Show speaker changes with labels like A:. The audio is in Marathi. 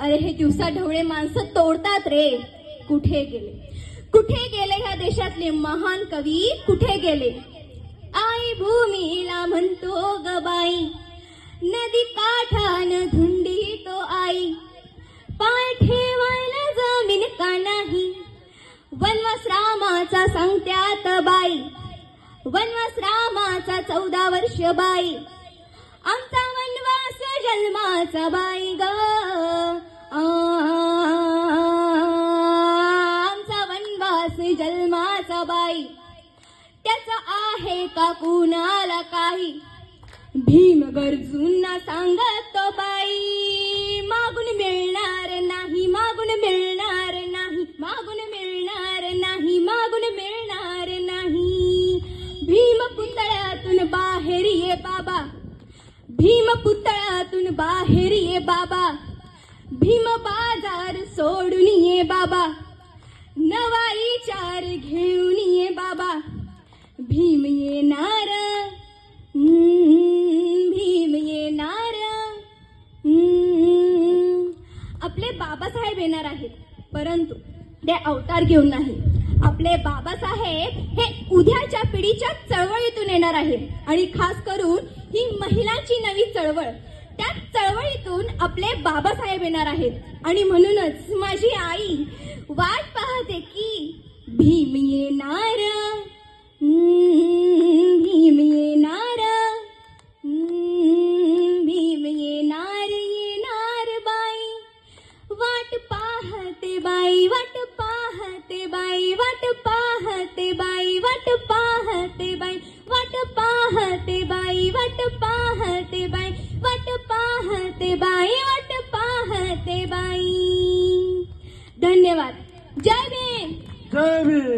A: अरे हे दिवसा ढवळे माणसं तोडतात रे. कुठे गेले? कुठे गेले ह्या देशातले महान कवी? कुठे गेले? आई भूमीला म्हणतो गबाई बाई नदी काठान धुंडी तो आई. पाय ठेवायला जमीन का नाही? वनवास रामाचा सांगत्यात बाई वनवास रामाचा चौदा वर्ष बाई. आमचा वनवास जन्माचा बाई ग जन्माचा बाई. त्याचा आहे का कुणाला काही? भीम गरजूंना सांगत तो बाई मागून मिळणार नाही मागून मिळणार नाही मागून मिळणार नाही मागून मिळणार नाही. भीम पुतळ्यातून बाहेर ये बाबा भीम पुतळ्यातून बाहेर ये बाबा भीम बाजार सोडून ये बाबा. नवा घेऊन ये बाबा. भीम येणार. भीम येणार. आपले बाबासाहेब येणार आहेत परंतु ते अवतार घेऊन नाही. आपले बाबासाहेब हे उद्याच्या पिढीच्या चळवळीतून येणार आहेत. आणि खास करून ही महिलांची नवी चळवळ. त्या चळवळीतून आपले बाबासाहेब येणार आहेत. आणि म्हणूनच माझी आई वाट पाहते की भीम येणार हम्म, भीम येणार हम्म, भीम येणार येणार बाई। वाट पाहते बाई वाट पाहते बाई वाट पाहते बाई वाट पाहते बाई वाट पाहते बाई वाट पाहते बाई वाट पाहते बाई वाट पाहते बाई। धन्यवाद।
B: জয়